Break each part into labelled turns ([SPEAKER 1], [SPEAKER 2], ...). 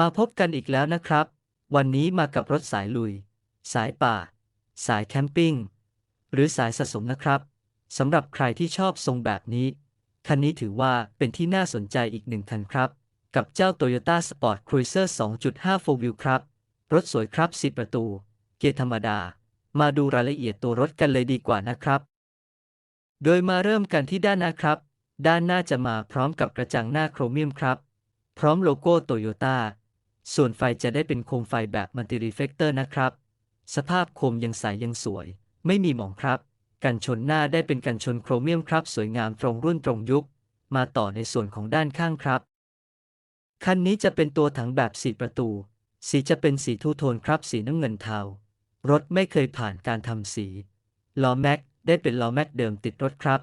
[SPEAKER 1] มาพบกันอีกแล้วนะครับ วันนี้มากับรถสายลุย สายป่า สายแคมปิ้ง หรือสายสะสมนะครับ สำหรับใครที่ชอบทรงแบบนี้ คันนี้ถือว่าเป็นที่น่าสนใจอีกหนึ่งคันครับ กับเจ้า Toyota Sport Cruiser 2.5 4 Wheel ครับ รถสวยครับ10ประตู เกียร์ธรรมดา มาดูรายละเอียดตัวรถกันเลยดีกว่านะครับ โดยมาเริ่มกันที่ด้านหน้าครับ ด้านหน้าจะมาพร้อมกับกระจังหน้าโครเมียมครับ พร้อมโลโก้โตโยต้า ส่วนไฟจะได้เป็นโคมไฟแบบมัลติรีเฟกเตอร์นะครับ สภาพโคมยังใสยังสวย ไม่มีหมองครับ กันชนหน้าได้เป็นกันชนโครเมียมครับ สวยงามตรงรุ่นตรงยุค มาต่อในส่วนของด้านข้างครับ คันนี้จะเป็นตัวถังแบบสีประตู สีจะเป็นสีทูโทนครับ สีน้ำเงินเทารถไม่เคยผ่านการทำสีล้อแม็กได้เป็นล้อแม็กเดิมติดรถครับ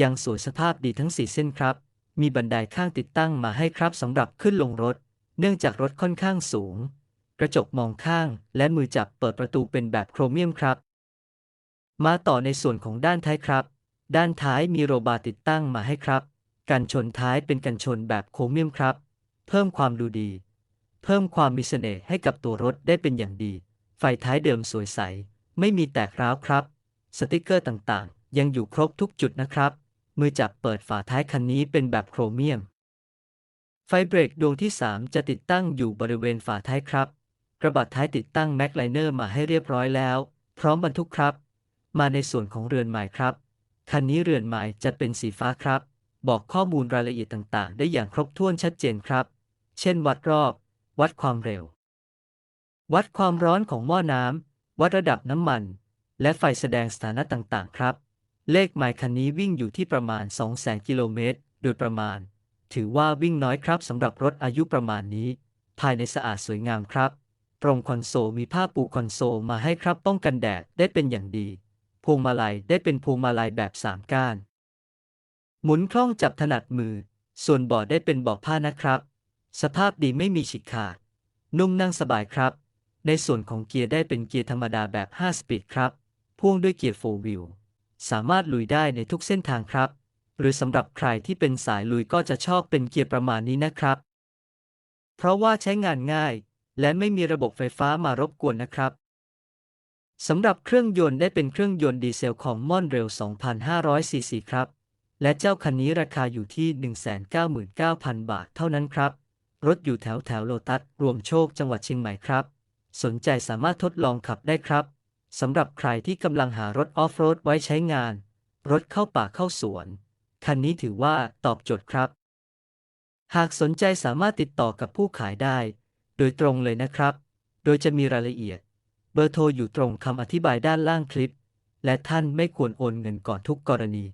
[SPEAKER 1] ยังสวยสภาพดีทั้ง 4 เส้นครับ มีบันไดข้างติดตั้งมาให้ครับสำหรับขึ้นลงรถ เนื่องจากรถค่อนข้างสูง กระจกมองข้างและมือจับเปิดประตูเป็นแบบโครเมียมครับ มาต่อในส่วนของด้านท้ายครับ ด้านท้ายมีโรบาติดตั้งมาให้ครับ กันชนท้ายเป็นกันชนแบบโครเมียมครับ เพิ่มความดูดี เพิ่มความมีเสน่ห์ให้กับตัวรถได้เป็นอย่างดี ไฟท้ายเดิมสวยใส ไม่มีแตกร้าวครับ สติกเกอร์ต่างๆ ยังอยู่ครบทุกจุดนะครับ มือจับเปิดฝาท้ายคันนี้เป็นแบบโครเมียม ไฟเบรกดวงที่ 3 จะติดตั้งอยู่บริเวณฝาท้ายครับ กระบะท้ายติดตั้งแม็กไลเนอร์มาให้เรียบร้อยแล้ว พร้อมบรรทุกครับ มาในส่วนของเรือนไม้ครับ คันนี้เรือนไม้จะเป็นสีฟ้าครับ บอกข้อมูลรายละเอียดต่างๆ ได้อย่างครบถ้วนชัดเจนครับ เช่น วัดรอบ วัดความเร็ว วัดความร้อนของหม้อน้ำวัดระดับน้ำมัน และไฟแสดงสถานะต่างๆ ครับ เลขหมายคันนี้วิ่งอยู่ที่ประมาณ 200,000 กิโลเมตรโดยประมาณ ถือว่าวิ่งน้อยครับสำหรับรถอายุประมาณนี้ ภายในสะอาดสวยงามครับตรงคอนโซลมีผ้าปูคอนโซลมาให้ครับป้องกันแดดได้เป็นอย่างดี พวงมาลัยได้เป็นพวงมาลัยแบบ3ก้าน หมุนคล่องจับถนัดมือ ส่วนเบาะได้เป็นเบาะผ้านะครับ สภาพดีไม่มีฉีกขาด นุ่มนั่งสบายครับ ในส่วนของเกียร์ได้เป็นเกียร์ธรรมดาแบบ 5 สปีดครับ พ่วงด้วยเกียร์ 4 wheel สามารถลุยได้ในทุกเส้นทางครับ หรือสำหรับใครที่เป็นสายลุยก็จะชอบเป็นเกียร์ประมาณนี้นะครับ เพราะว่าใช้งานง่าย และไม่มีระบบไฟฟ้ามารบกวนนะครับสำหรับเครื่องยนต์ได้เป็นเครื่องยนต์ดีเซลของม่อนเร็ว 2,500 ซีซีครับ และเจ้าคันนี้ราคาอยู่ที่ 199,000 บาทเท่านั้นครับ รถอยู่แถวแถวโลตัส รวมโชคจังหวัดเชียงใหม่ครับ สนใจสามารถทดลองขับได้ครับ สำหรับใครที่กำลังหารถออฟโรดไว้ใช้งาน รถเข้าป่าเข้าสวน คันนี้ถือว่าตอบโจทย์ครับ หากสนใจสามารถติดต่อกับผู้ขายได้ โดยตรงเลยนะครับ โดยจะมีรายละเอียด เบอร์โทรอยู่ตรงคำอธิบายด้านล่างคลิป และท่านไม่ควรโอนเงินก่อนทุกกรณี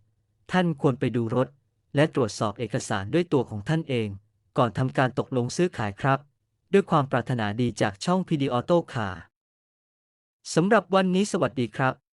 [SPEAKER 1] ท่านควรไปดูรถ และตรวจสอบเอกสารด้วยตัวของท่านเอง ก่อนทำการตกลงซื้อขายครับ ด้วยความปรารถนาดีจากช่อง PD Auto Car สำหรับวันนี้สวัสดีครับ